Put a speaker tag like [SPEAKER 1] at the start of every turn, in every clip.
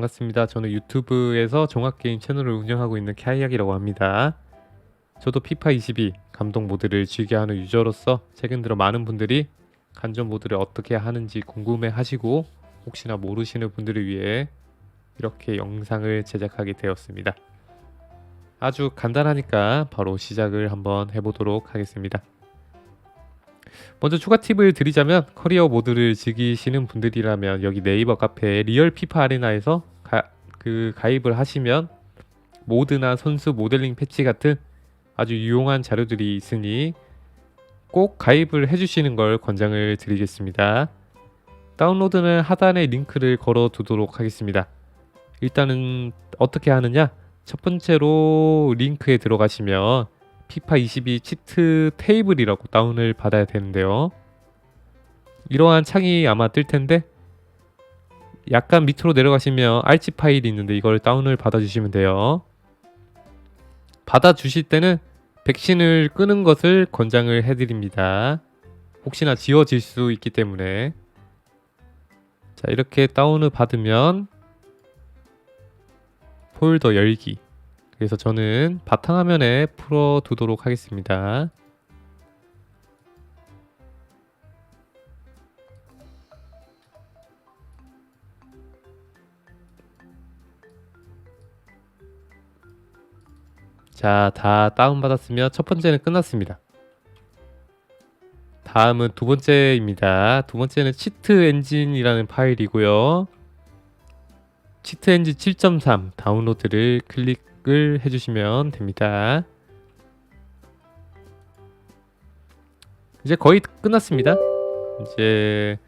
[SPEAKER 1] 반갑습니다. 저는 유튜브에서 종합게임 채널을 운영하고 있는 캐이약이라고 합니다. 저도 피파 22 감독 모드를 즐겨 하는 유저로서 최근 들어 많은 분들이 간접 모드를 어떻게 하는지 궁금해 하시고 혹시나 모르시는 분들을 위해 이렇게 영상을 제작하게 되었습니다. 아주 간단하니까 바로 시작을 한번 해보도록 하겠습니다. 먼저 추가 팁을 드리자면 커리어 모드를 즐기시는 분들이라면 여기 네이버 카페 리얼 피파 아레나에서 가, 그 가입을 하시면 모드나 선수 모델링 패치 같은 아주 유용한 자료들이 있으니 꼭 가입을 해주시는 걸 권장을 드리겠습니다. 다운로드는 하단에 링크를 걸어 두도록 하겠습니다. 일단은 어떻게 하느냐? 첫 번째로 링크에 들어가시면 피파 22 치트 테이블이라고 다운을 받아야 되는데요. 이러한 창이 아마 뜰 텐데 약간 밑으로 내려가시면 알치 파일이 있는데 이걸 다운을 받아주시면 돼요. 받아주실 때는 백신을 끄는 것을 권장을 해드립니다. 혹시나 지워질 수 있기 때문에 자 이렇게 다운을 받으면 폴더 열기 그래서 저는 바탕화면에 풀어 두도록 하겠습니다. 자, 다 다운받았으면 첫 번째는 끝났습니다. 다음은 두 번째입니다. 두 번째는 치트 엔진이라는 파일이고요. 치트 엔진 7.3 다운로드를 클릭을 해주시면 됩니다. 이제 거의 끝났습니다. 이제,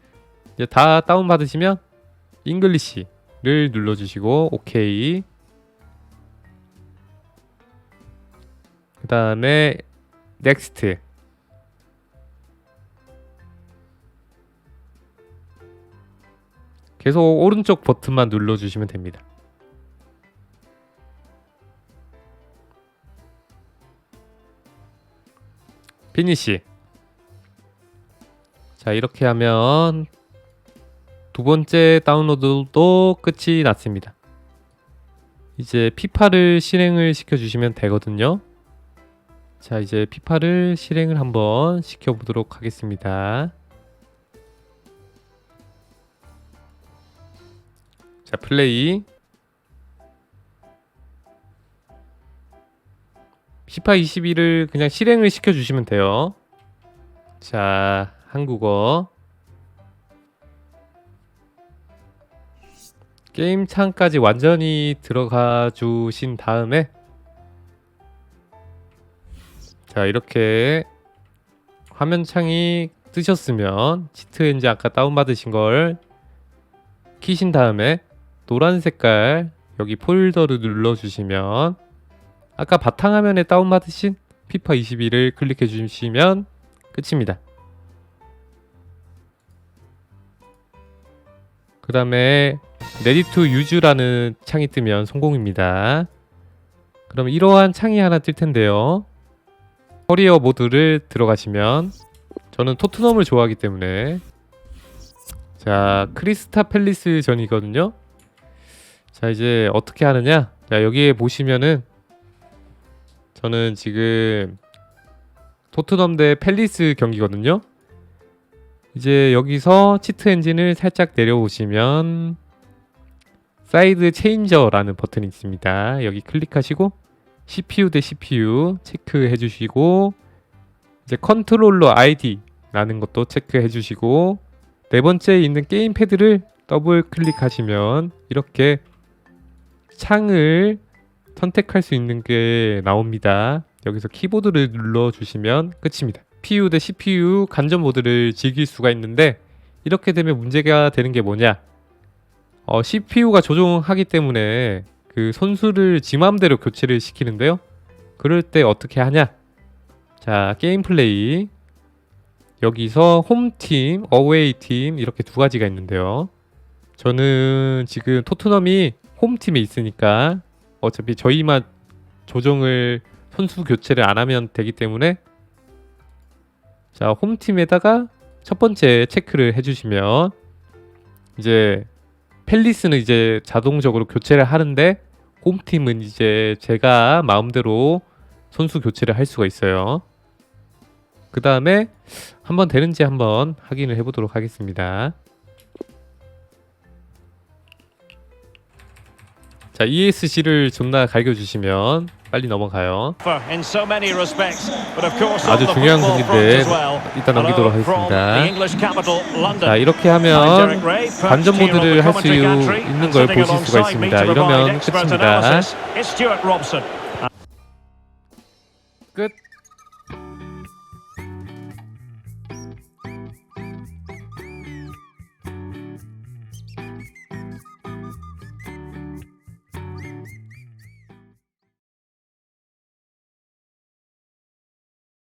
[SPEAKER 1] 이제 다 다운 받으시면 잉글리시를 눌러주시고 오케이. 그 다음에 넥스트. 계속 오른쪽 버튼만 눌러주시면 됩니다. 피니시. 자, 이렇게 하면 두 번째 다운로드도 끝이 났습니다. 이제 피파를 실행을 시켜주시면 되거든요. 자, 이제 피파를 실행을 한번 시켜보도록 하겠습니다. 자, 플레이. 피파 22를 그냥 실행을 시켜주시면 돼요. 자, 한국어. 게임 창까지 완전히 들어가 주신 다음에 자 이렇게 화면 창이 뜨셨으면 치트 엔진 아까 다운받으신 걸 키신 다음에 노란 색깔 여기 폴더를 눌러주시면 아까 바탕화면에 다운받으신 피파 22를 클릭해 주시면 끝입니다. 그 다음에 Ready to Use라는 창이 뜨면 성공입니다. 그럼 이러한 창이 하나 뜰 텐데요. 커리어 모드를 들어가시면 저는 토트넘을 좋아하기 때문에 자 크리스타 팰리스 전이거든요. 자 이제 어떻게 하느냐? 자 여기에 보시면은 저는 지금 토트넘 대 팰리스 경기거든요. 이제 여기서 치트 엔진을 살짝 내려오시면 사이드 체인저라는 버튼이 있습니다. 여기 클릭하시고 CPU 대 CPU 체크해 주시고 이제 컨트롤러 ID라는 것도 체크해 주시고 네 번째에 있는 게임 패드를 더블 클릭하시면 이렇게 창을 선택할 수 있는 게 나옵니다. 여기서 키보드를 눌러 주시면 끝입니다. CPU 대 CPU 간접 모드를 즐길 수가 있는데 이렇게 되면 문제가 되는 게 뭐냐? 어, CPU가 조종하기 때문에 그 선수를 지 맘대로 교체를 시키는데요. 그럴 때 어떻게 하냐? 자, 게임 플레이. 여기서 홈팀, 어웨이팀 이렇게 두 가지가 있는데요. 저는 지금 토트넘이 홈팀에 있으니까 어차피 저희만 조정을 선수 교체를 안 하면 되기 때문에 자, 홈팀에다가 첫 번째 체크를 해주시면 이제 펠리스는 이제 자동적으로 교체를 하는데 홈팀은 이제 제가 마음대로 선수 교체를 할 수가 있어요. 그 다음에 한번 되는지 한번 확인을 해보도록 하겠습니다. 자, ESC를 존나 갈겨주시면 빨리 넘어가요. 아주 중요한
[SPEAKER 2] well.
[SPEAKER 1] 일단 넘기도록 하겠습니다. 자, 이렇게 하면
[SPEAKER 2] the
[SPEAKER 1] 모드를 할 수 있는 걸 보실 수가 있습니다. 이러면 끝입니다. 끝.